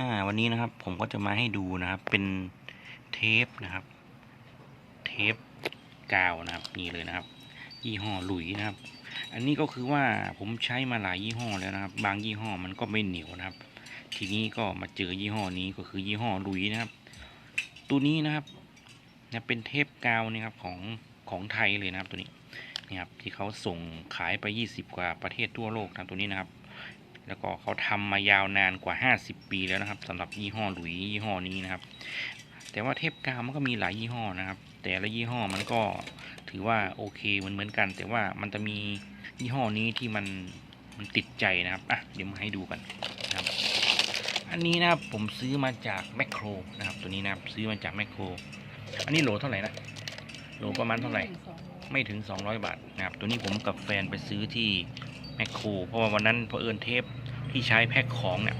อ่าวันนี้นะครับผมก็จะมาให้ดูนะครับ เป็นเทปนะครับ เทปกาวนะครับนี่เลยนะครับ ยี่ห้อหลุยนะครับ อันนี้ก็คือว่าผมใช้มาหลายยี่ห้อแล้วนะครับ บางยี่ห้อมันก็ไม่เหนียวนะครับ ทีนี้ก็มาเจอยี่ห้อนี้ก็คือยี่ห้อหลุยนะครับ ตัวนี้นะครับจะเป็นเทปกาวนะครับของของไทยเลยนะครับตัวนี้นี่ครับที่เขาส่งขายไป 20 กว่าประเทศทั่วโลกนะตัวนี้นะครับ แล้วก็เขาทำมายาวนานกว่า 50 ปีแล้วนะครับสำหรับยี่ห้อหลุยยี่ห้อนี้นะครับ แต่ว่าเทปกาวมันก็มีหลายยี่ห้อนะครับ แต่ละยี่ห้อมันก็ถือว่าโอเคเหมือนเหมือนกัน แต่ว่ามันจะมียี่ห้อนี้ที่มันมันติดใจนะครับอะเดี๋ยวมาให้ดูกันนะครับ อันนี้นะครับผมซื้อมาจากแมคโครนะครับ ตัวนี้นะครับซื้อมาจากแมคโครอันนี้โหลเท่าไหร่นะโหลประมาณเท่าไหร่ไม่ถึง 200 บาทนะครับ ตัวนี้ผมกับแฟนไปซื้อที่ แมคโครเพราะว่าวันนั้นพอเอิญเทปที่ใช้แพ็คของเนี่ย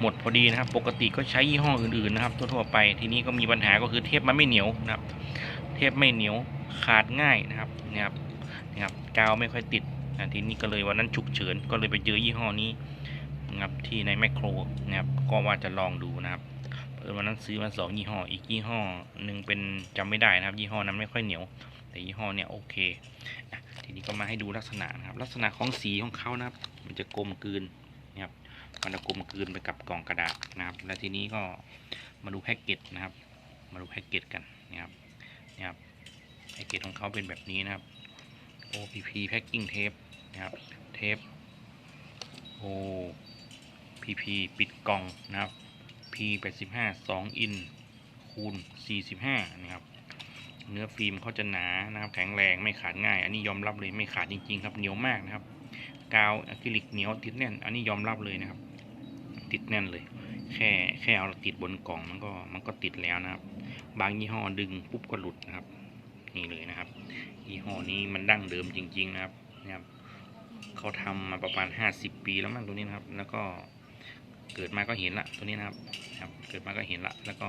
หมดพอดีนะครับ ปกติก็ใช้ยี่ห้ออื่นๆนะครับ ทั่วๆไปทีนี้ก็มีปัญหาก็คือเทปมันไม่เหนียวนะครับ เทปไม่เหนียวขาดง่ายนะครับนะครับนะครับกาวไม่ค่อยติดนะทีนี้ก็เลยวันนั้นฉุกเฉินก็เลยไปเจอยี่ห้อนี้นะครับที่ในแมคโครนะครับก็ว่าจะลองดูนะครับ ออวันนั้นซื้อมาสองยี่ห้อ อีกยี่ห้อหนึ่งเป็นจำไม่ได้นะครับ ยี่ห้อนั้นไม่ค่อยเหนียว แต่ยี่ห้อเนี่ยโอเคอะทีนี้ก็มาให้ดูลักษณะนะครับ ลักษณะของสีของเขานะครับ มันจะกลมกลืนนะครับ มันจะกลมกลืนไปกับกล่องกระดาษนะครับ และทีนี้ก็มาดูแพ็กเกจนะครับ มาดูแพ็กเกจกันนะครับนะครับแพ็กเกจของเขาเป็นแบบนี้นะครับ OPP Packing Tape นะครับเทป OPP ปิดกล่องนะครับ P 85 2อินคูณ 45 นะครับ เนื้อฟิล์มเขาจะหนานะครับ แข็งแรงไม่ขาดง่าย อันนี้ยอมรับเลยไม่ขาดจริง ๆ ครับเหนียวมากนะครับ กาวอะคริลิกเหนียวติดแน่น อันนี้ยอมรับเลยนะครับ ติดแน่นเลย แค่แค่เอาติดบนกล่องมันก็มันก็ติดแล้วนะครับ บางยี่ห้อดึงปุ๊บก็หลุดนะครับนี่เลยนะครับยี่ห้อนี้มันดั้งเดิมจริง ๆ นะครับนะครับเขาทำมาประมาณ 50 ปีแล้วมั้งตัวนี้นะครับ แล้วก็ เกิดมาก็เห็นละตัวนี้นะครับครับ เกิดมาก็เห็นละแล้วก็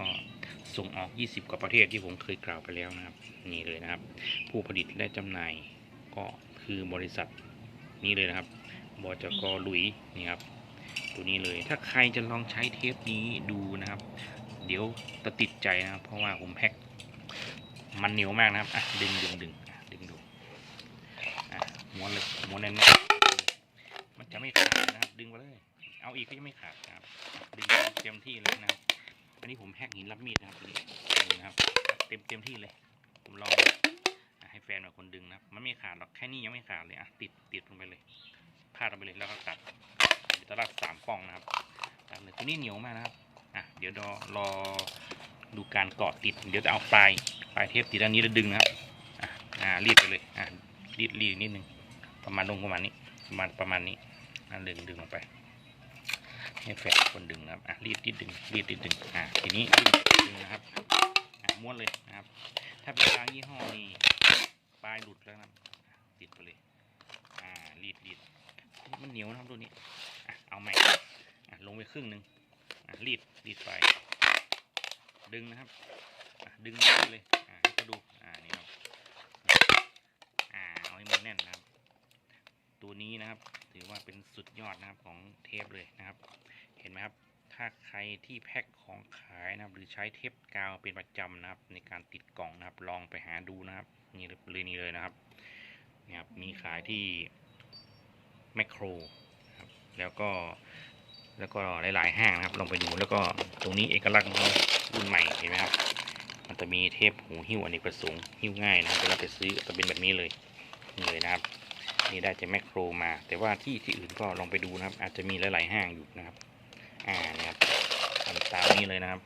ส่งออก 20 กว่าประเทศที่ผมเคยกล่าวไปแล้วนะครับ นี่เลยนะครับ ผู้ผลิตและจำหน่ายก็คือบริษัทนี้เลยนะครับบจกลุยนี่ครับตัวนี้เลยถ้าใครจะลองใช้เทปนี้ดูนะครับ เดี๋ยวจะติดใจนะครับ เพราะว่าผมแพ็คมันเหนียวมากนะครับอะดึงดึงดึงดึงดูอะม้วนเลยม้วนแน่นมันจะไม่ เอาอีกก็ยังไม่ขาดครับดึงเต็มที่เลยนะอันนี้ผมแฮกหินรับมีดนะครับตัวนี้นี่นะครับเต็มเต็มที่เลย ผมลองให้แฟนเป็นคนดึงนะครับมันไม่ขาดหรอกแค่นี้ยังไม่ขาดเลยอะติดติดลงไปเลยพาดลงไปเลยแล้วก็ตัดเดี๋ยวจะรัดสามป้องนะครับตัดเลยตัวนี้เหนียวมากนะครับอะเดี๋ยวรอรอดูการเกาะติด เดี๋ยวจะเอาปลายปลายเทปติดอันนี้แล้วดึงนะครับอะอ่ารีดไปเลยอะรีดรีดนิดนึงประมาณลงประมาณนี้ประมาณประมาณนี้อะดึงดึงลงไป ให้แฟนคนดึงนะครับอะรีดรีดดึงรีดรีดดึงอะทีนี้ดึงดึงนะครับอะม้วนเลยนะครับ ถ้าเป็นทางยี่ห้อนี่ปลายหลุดแล้วนะติดไปเลยอ่ารีดรีดมันเหนียวนะครับตัวนี้อะเอาใหม่อะลงไปครึ่งหนึ่งอะรีดรีดไปดึงนะครับอะดึงเลยอะให้เขาดูอ่านี่เนาะอ่าเอาให้มันแน่นนะครับ ตัวนี้นะครับ ถือว่าเป็นสุดยอดนะครับของเทปเลยนะครับ เห็นไหมครับ ถ้าใครที่แพ็คของขายนะครับ หรือใช้เทปกาวเป็นประจำนะครับ ในการติดกล่องนะครับ ลองไปหาดูนะครับ นี่เลยนี่เลยนะครับนี่ครับมีขายที่แมคโครนะครับแล้วก็แล้วก็หลาย ๆ ห้างนะครับ ลองไปดูแล้วก็ตรงนี้เอกลักษณ์ของเขารุ่นใหม่เห็นไหมครับ มันจะมีเทปหูหิ้วอเนกประสงค์หิ้วง่ายนะครับเวลาไปซื้อจะเป็นแบบนี้เลยนี่เลยนะครับ นี่ได้จากแมคโครมา แต่ว่าที่ที่อื่นก็ลองไปดูนะครับ อาจจะมีหลายๆห้างอยู่นะครับ อ่านะครับทำตามนี้เลยนะครับ